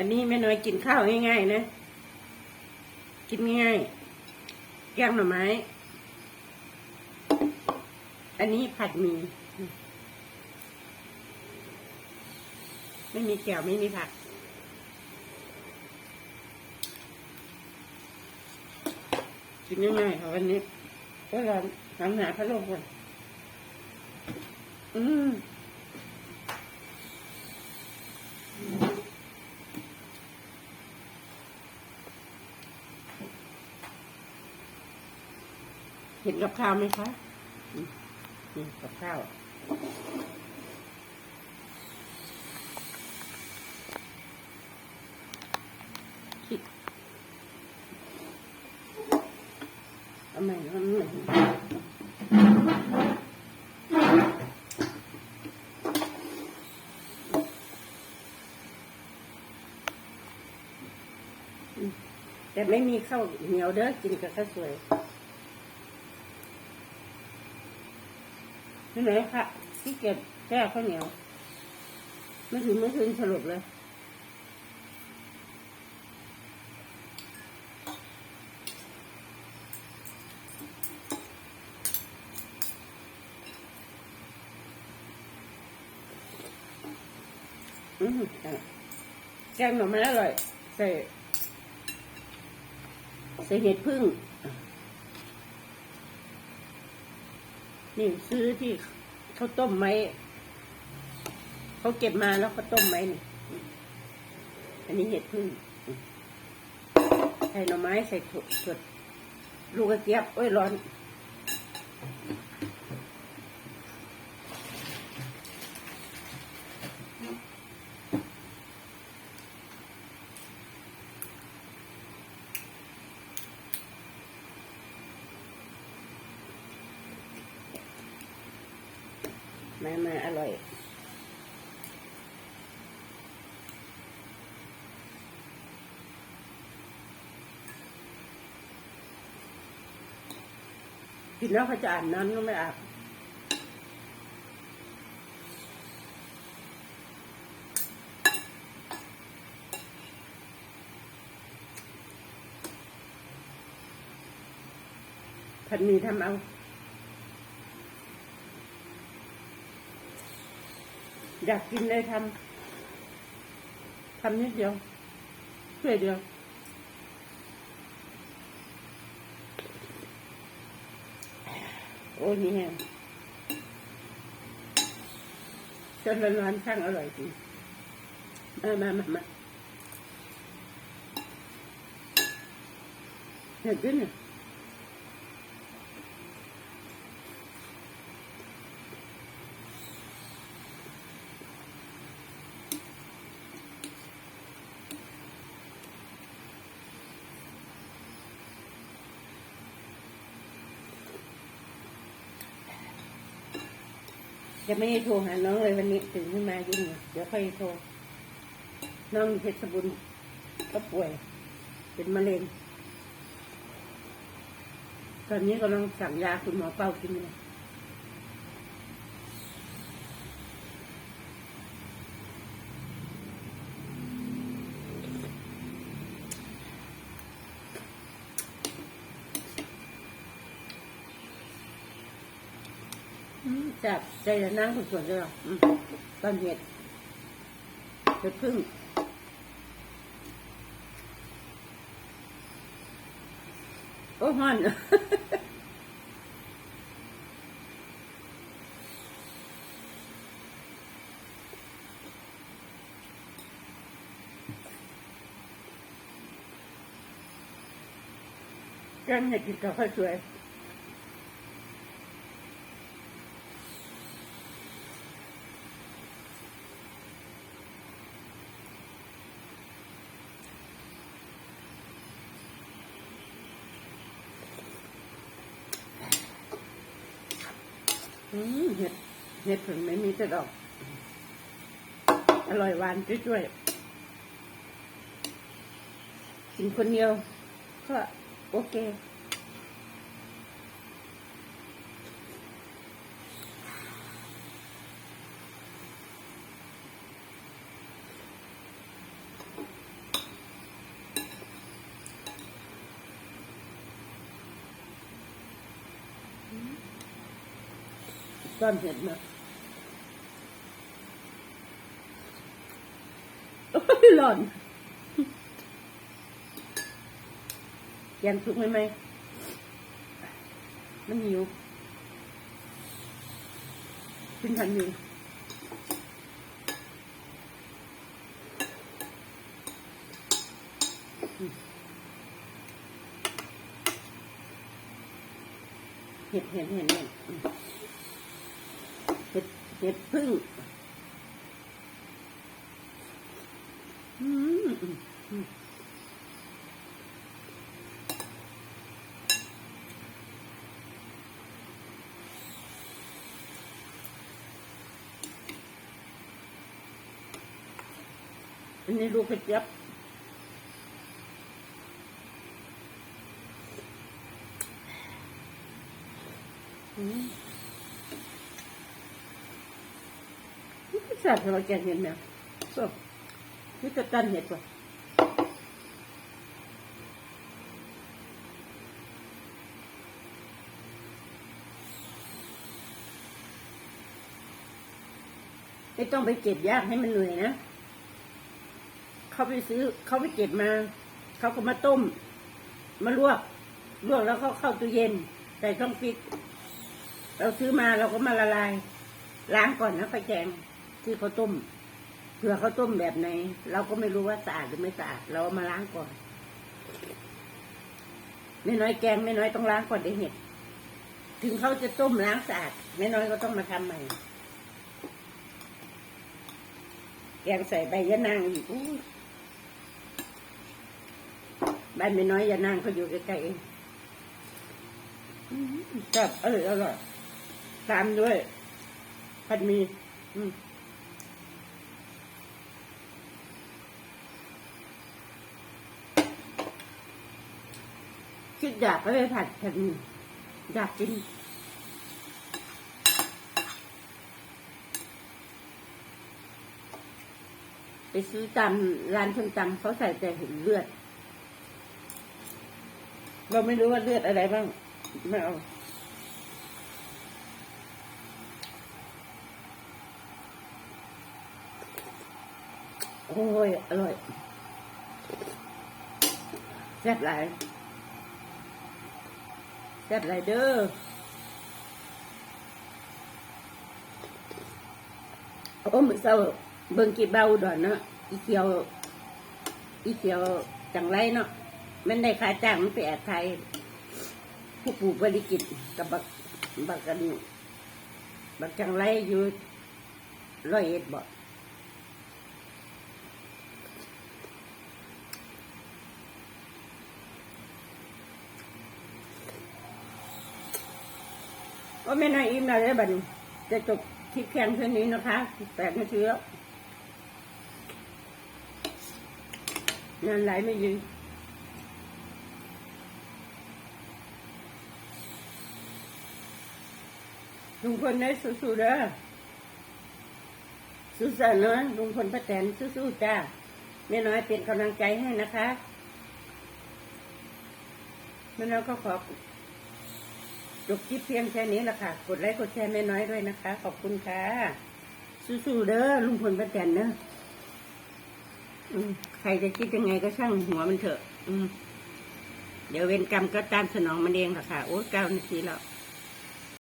วันนี้แม่น้อยกินข้าวง่ายๆนะ กินง่ายๆแกงหน่อไม้ อันนี้ผัดหมี่ไม่มีแก้วไม่มีผักกินง่ายๆค่ะวันนี้ก็ร้อนหางหาพระโลกก่อนอืม ห็นกับข้าวไหมคะนี่กับข้าวคิดทำไมมันเหมือนอืมแต่ไม่มีข้าวเหนียวเด้อกินกับข้าวสวย ที่ไหนคะที่เก็บแก้ข้าวเหนียวไม่ถึงไม่ถึงสรุปเลยอืมแกงหน่อไม้อร่อยใส่ใส่เห็ดพึ่ง นี่ซื้อที่เขาต้มไม้เขาเก็บมาแล้วเขาต้มไม้นี่ อันนี้เห็ดพึ่งใส่หน่อไม้ใส่ถั่วถั่วลูกกระเจี๊ยบโอ้ยร้อน มามาอร่อย กินแล้วเขาจะอาบน้ำก็ไม่อาบผัดหมีทำเอา อยากกินเลยทำทำนิดเดียวเพื่อเดียวโอ้นี่แฮงจนร้อนๆช่างอร่อยจริงมามามามาเห็นด้วยเนี่ย จะไม่ได้โทรหาน้องเลยวันนี้ตื่นขึ้นมายุ่งเดี๋ยวค่อยโทร น้องเพชรบุญก็ป่วย เป็นมะเร็ง ตอนนี้กำลังสั่งยาคุณหมอเป้ากินเลย อืมจับใจจะนั่งคุณส่วนด้วยเหรออืมตอนเย็นเดี๋ยวพึ่งโอ้ฮอนแกงเห็ดกินกับข้าวสวย อืมเห็ดเห็ดผึ่งไม่มีแต่ดอก อร่อยหวานช่วยๆกินคนเดียวก็โอเค ต้อนเห็ดมาโอ้ยหล่อนยังสุกไหมไหม มันหิวขึ้นทันอยู่เห็ดเห็ดเห็ดเห็ด เห็ดพึ่งอืมอันนี้ลูกกระเจี๊ยบอืม นี่ก็สัตว์เราแกงเห็ดแมวก็นี่ก็ตันเห็ดว่ะไม่ต้องไปเก็บยากให้มันเหนื่อยนะเขาไปซื้อเขาไปเก็บมา เขาก็มาต้ม มาลวกลวกแล้วเขาเข้าตู้เย็นใส่ช่องฟิตเราซื้อมาเราก็มาละลาย ล้างก่อนนะไฟแกง ที่เขาต้มเผื่อเขาต้มแบบไหน เราก็ไม่รู้ว่าสะอาดหรือไม่สะอาดเราเอามาล้างก่อนไม่น้อยแกงไม่น้อยต้องล้างก่อนได้เห็ดถึงเขาจะต้มล้างสะอาดไม่น้อยก็ต้องมาทำใหม่ แกงใส่ใบยะนางอีกอู้ยใบไม่น้อยยะนางเขาอยู่ใกล้ๆเองชอบอร่อยอร่อยตามด้วยผัดหมี อืม คิดอยากก็เลยผัดผัดอยากกินไปซื้อตามร้านส้มตำเขาใส่แต่เห็นเลือด เราไม่รู้ว่าเลือดอะไรบ้าง ไม่เอาโอ้ย อร่อยแซ่บหลาย แซ่บหลายเด้อโอ้มือเศร้าเบิ่งกีเบาดอนเนาะอีเขียว อีเขียวจังไรเนาะมันได้ค่าจ้างมันไปแอบไทยผู้ปลูกบริกิจกับบักบักกันบักจังไรอยู่ร้อยเอ็ดบ่ ก็ไม่น่าอิ่มนะเลยบัดนี้จะจบคลิปแข่งเท่านี้นะคะแปดนาทีแล้วงานไหลไม่ยืนลุงพลได้สู้ๆเด้อสู้ๆเนาะลุงพลป้าแตนสู้ๆจ้าแม่น้อยเป็นกำลังใจให้นะคะแม่น้อยก็ขอ จบคลิปเพียงแค่นี้ละค่ะ กดไลค์กดแชร์แม่น้อยด้วยนะคะ ขอบคุณค่ะ สู้ๆเด้อลุงพลป้าแตนเนอะอืมใครจะคิดยังไงก็ช่างหัวมันเถอะ อืมเดี๋ยวเวรกรรมก็ตามสนองมันเองค่ะค่ะ โอ้เก้านาทีแล้ว